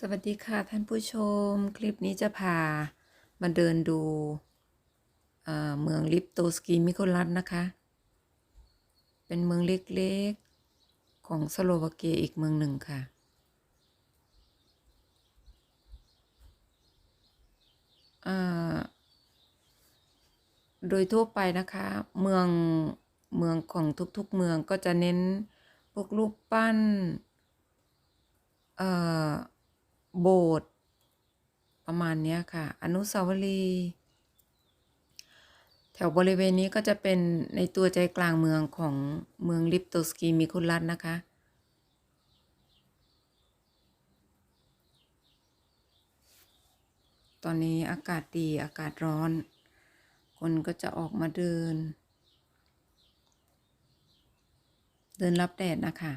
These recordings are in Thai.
สวัสดีค่ะท่านผู้ชม คลิปนี้จะพามาเดินดูเเมืองลิปโตสกีมิโคลัสนะคะ เป็นเมืองเล็กๆ ของสโลวาเกียอีกเมืองหนึ่งค่ะ โดยทั่วไปนะคะ เมืองเมืองของทุกๆเมืองก็จะเน้นพวกรูปปั้น เอ่อ โบสถ์ประมาณนี้ค่ะ อนุสาวรีย์แถวบริเวณนี้ก็จะเป็นในตัวใจกลางเมืองของเมืองลิปโตสกีมิคุลัสนะคะ ตอนนี้อากาศดีอากาศร้อน คนก็จะออกมาเดิน เดินรับแดดนะคะ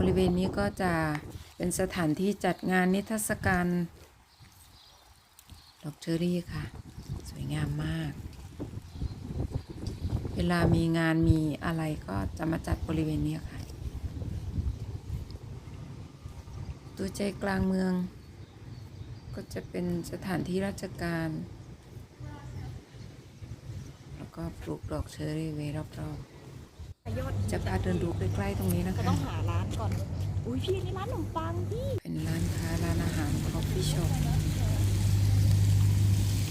บ ริเวณนี้ก็จะเป็นสถานที่จัดงานนิทรรศการดอกเชอรี่ค่ะ สวยงามมาก เวลามีงานมีอะไรก็จะมาจัดบริเวณนี้ค่ะ ตัวใจกลางเมือง ก็จะเป็นสถานที่ราชการ แล้วก็ปลูกดอกเชอรี่ไว้รอบๆ จะพาเดินดูใกล้ๆตรงนี้นะก็คะต้องหาร้านก่อน อุ้ยพี่นี่ร้านขนมปังพี่ เป็นร้านค้าร้านอาหารคอฟฟี่ช็อป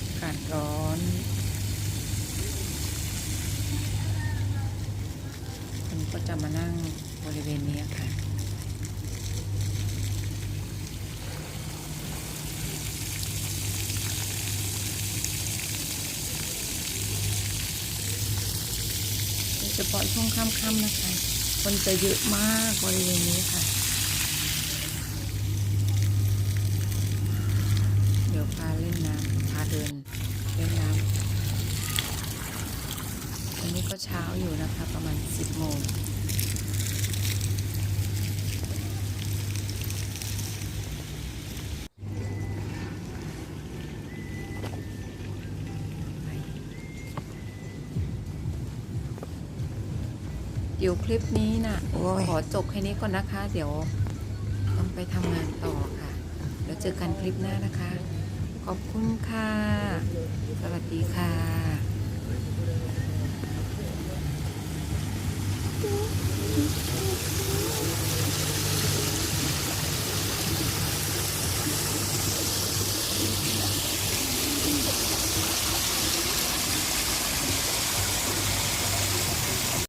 อากาศร้อนคนก็จะมานั่งบริเวณนี้ค่ะ โดยเฉพาะช่วงค่ำๆนะคะ คนจะเยอะมากบริเวณนี้ค่ะ เดี๋ยวพาเล่นน้ำพาเดินเล่นน้ำวันนี้ก็เช้าอยู่นะคะประมาณ 10โมง เดี๋ยวคลิปนี้นะ่ะขอจบแค่นี้ก่อนนะคะ เดี๋ยวต้องไปทำงานต่อค่ะแล้วเจอกันคลิปหน้านะคะ ขอบคุณค่ะ สวัสดีค่ะ